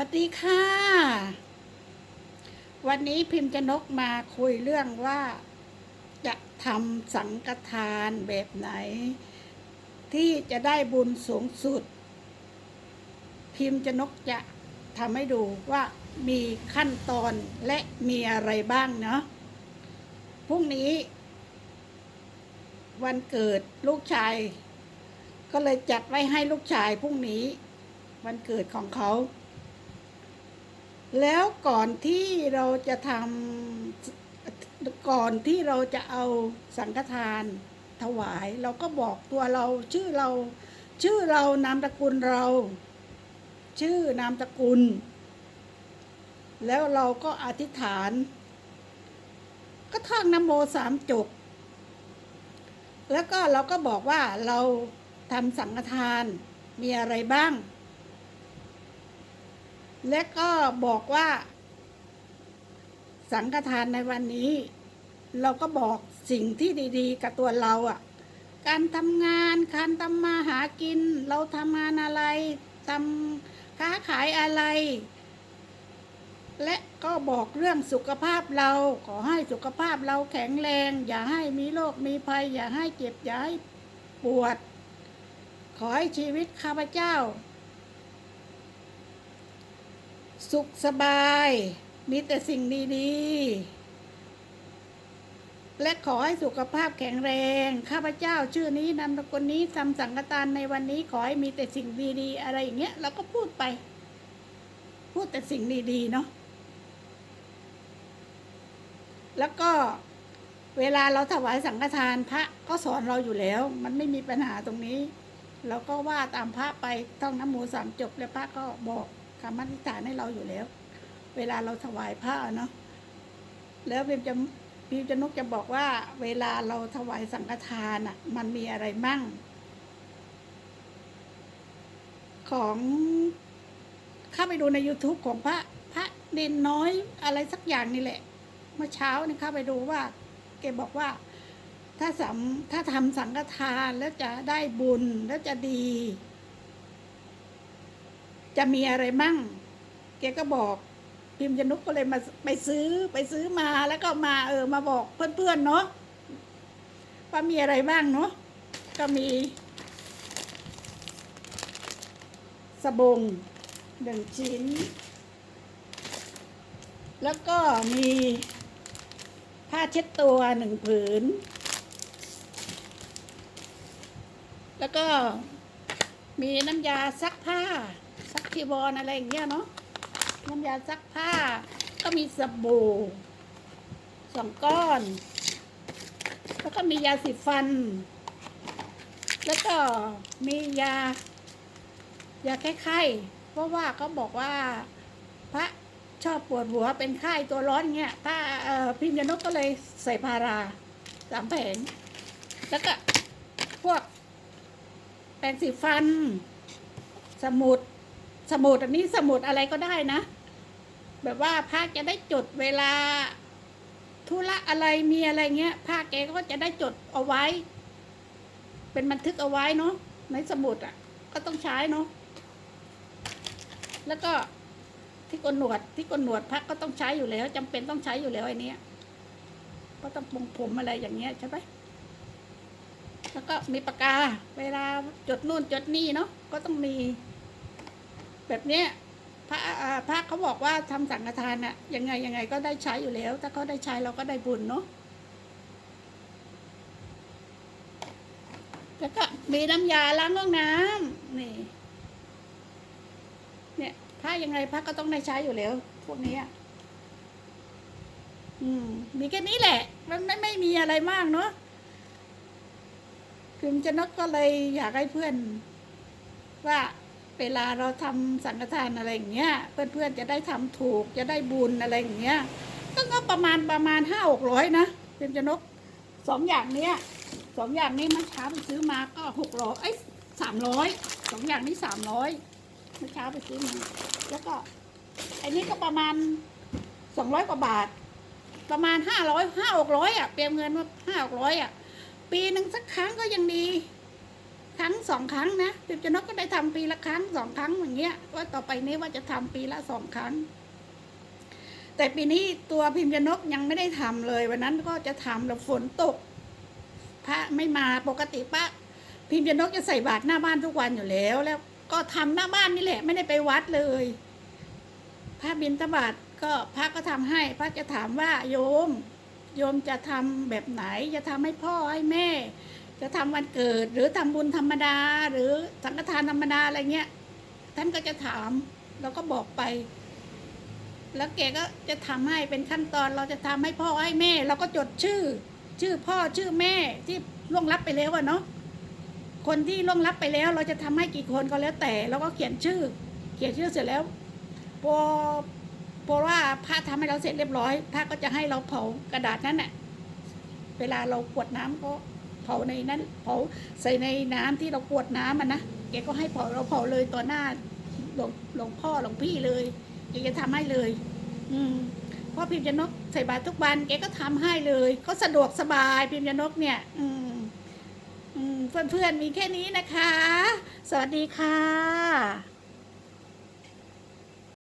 วัสดีค่ะ วันนี้พิมพ์จะนกมาคุยเรื่องว่า จะทำสังฆทานแบบไหน ที่จะได้บุญสูงสุด พิมพ์จะนกจะทำให้ดูว่ามีขั้นตอนและมีอะไรบ้างเนาะพรุ่งนี้ วันเกิดลูกชาย ก็เลยจัดไว้ให้ลูกชายพรุ่งนี้ วันเกิดของเขา แล้วก่อนที่เราจะทำก่อนที่เราจะเอาสังฆทานถวาย เราก็บอกตัวเราชื่อเรา ชื่อเรานามตระกูลเรา ชื่อนามตระกูล แล้วเราก็อธิษฐาน ก็ท่องนโมสามจบแล้วก็เราก็บอกว่าเราทำสังฆทานมีอะไรบ้าง และก็บอกว่า สังฆทานในวันนี้ เราก็บอกสิ่งที่ดี ๆ กับตัวเราอะ่ะ การทำงานการทำมาหากิน เราทำงานอะไรทำค้าขายอะไร และก็บอกเรื่องสุขภาพเราขอให้สุขภาพเราแข็งแรง อย่าให้มีโรคมีภัย อย่าให้เจ็บอย่าให้ปวด ขอให้ชีวิตข้าพเจ้า สุขสบาย มีแต่สิ่งดีๆ และขอให้สุขภาพแข็งแรง ข้าพเจ้าชื่อนี้นามสกุลนี้ทำสังฆทานในวันนี้ขอให้มีแต่สิ่งดีๆ อะไรอย่างเงี้ยเราก็พูดไป พูดแต่สิ่งดีๆเนาะแล้วก็เวลาเราถวายสังฆทานพระก็สอนเราอยู่แล้ว มันไม่มีปัญหาตรงนี้ เราก็ว่าตามพระไปท่องน้ำหมูสามจบแล้วพระก็บอก คำอธิษฐานให้เราอยู่แล้ว เวลาเราถวายพระเนาะแล้วพิมจะพิมจะนกจะบอกว่า เวลาเราถวายสังฆทานอะ มันมีอะไรมั่ง ของเข้าไปดูใน YouTube ของพระพระเนนน้อยอะไรสักอย่างนี่แหละ เมื่อเช้านี่เข้าไปดูว่าแกบอกว่าถ้าสัมถ้าทำสังฆทานแล้วจะได้บุญแล้วจะดี จะมีอะไรมั่ง แกก็บอกพิมพ์ยนุกก็เลยมาไปซื้อไปซื้อมาแล้วก็มาเออมาบอกเพื่อนๆเนาะว่ามีอะไรบ้างเนาะก็มี สบงหนึ่งชิ้น แล้วก็มีผ้าเช็ดตัวหนึ่งผืน แล้วก็มีน้ำยาซักผ้า ซักทีบอลอะไรอย่างเงี้ยเนาะน้ำยาซักผ้า ก็มีสบู่สองก้อน แล้วก็มียาสีฟัน แล้วก็มียายาแก้ไข้เพราะว่าเขาบอกว่า พระชอบปวดหัวเป็นไข้ตัวร้อนเงี้ยถ้าพิมพ์ยานกก็เลยใส่พาราสามแผงแล้วก็พวกแปรงสีฟัน สมุด สมุดอันนี้สมุดอะไรก็ได้นะ แบบว่าพระจะได้จดเวลาธุระอะไรมีอะไรเงี้ยพระแกก็จะได้จดเอาไว้ เป็นบันทึกเอาไว้เนาะในสมุดอะ ก็ต้องใช้เนาะแล้วก็ที่กนหนวดที่กนหนวดพระก็ต้องใช้อยู่แล้วจำเป็นต้องใช้อยู่แล้วไอ้นี้ก็ต้องปรงผมอะไรอย่างเงี้ยใช่ไหมแล้วก็มีปากกา เวลาจดนู่นจดนี่เนาะก็ต้องมี แบบเนี้ยพระพระเขาบอกว่าทำสังฆทานอะยังไงยังไงก็ได้ใช้อยู่แล้ว ถ้าเขาได้ใช้เราก็ได้บุญเนาะแล้วก็มีน้ำยาล้างห้องน้ำนี่ เนี่ยพระยังไงพระก็ต้องได้ใช้อยู่แล้ว พวกนี้อะอืม มีแค่นี้แหละ มันไม่ไม่มีอะไรมากเนาะคือจะนกก็เลยอยากให้เพื่อนว่า เวลาเราทำสังฆทานอะไรอย่างเงี้ย เพื่อนๆจะได้ทำถูกจะได้บุญอะไรอย่างเงี้ยก็งบประมาณประมาณห้าหกร้อยนะเป็นจะนกสองอย่างเนี้ยสองอย่างนี้เมื่อเช้าไปซื้อมาก็หกร้อยไอ้สามร้อยสองอย่างนี้สามร้อยเมื่อเช้าไปซื้อมาแล้วก็ไอ้นี้ก็ประมาณสองร้อยกว่าบาท ประมาณห้าร้อยห้าหกร้อยอะเตรียมเงินว่าห้าหกร้อยอะ ปีหนึ่งสักครั้งก็ยังดี ครั้งสองครั้งนะพิมพ์จะนกก็ได้ทำปีละครั้งสองครั้งอย่างเงี้ยว่าต่อไปนี้ว่าจะทำปีละสองครั้ง แต่ปีนี้ตัวพิมพ์จนกยังไม่ได้ทำเลย วันนั้นก็จะทำแล้วฝนตก พระไม่มาปกติป้าพิมพ์จนกจะใส่บาตรหน้าบ้านทุกวันอยู่แล้ว แล้วก็ทำหน้าบ้านนี่แหละ ไม่ได้ไปวัดเลย พระบิณฑบาตก็พระก็ทำให้ พระจะถามว่าโยม โยมจะทำแบบไหน จะทำให้พ่อให้แม่ จะทำวันเกิด หรือทำบุญธรรมดา หรือสังฆทานธรรมดาอะไรเงี้ย ท่านก็จะถามเราก็บอกไป แล้วแกก็จะทำให้เป็นขั้นตอนเราจะทำให้พ่อให้แม่ เราก็จดชื่อ ชื่อพ่อชื่อแม่ที่ล่วงลับไปแล้วอะเนาะคนที่ล่วงลับไปแล้วเราจะทำให้กี่คนก็แล้วแต่เราก็เขียนชื่อ เขียนชื่อเสร็จแล้วพอพอว่าพระทำให้เราเสร็จเรียบร้อยพระก็จะให้เราเผากระดาษนั้นน่ะเวลาเรากวดน้ำก็ เผาในนั้นเผาใส่ในน้ำที่เรากวดน้ำมันนะแกก็ให้เผาเราเผาเลยต่อหน้าหลวงหลวงพ่อหลวงพี่เลยแกจะทำให้เลย อืมเพ่อพิมพ์จะนกใส่บาตรทุกวันแกก็ทำให้เลยก็สะดวกสบายพิมพ์จะนกเนี่ยอืมอืมเพื่อนๆมีแค่นี้นะคะ สวัสดีค่ะ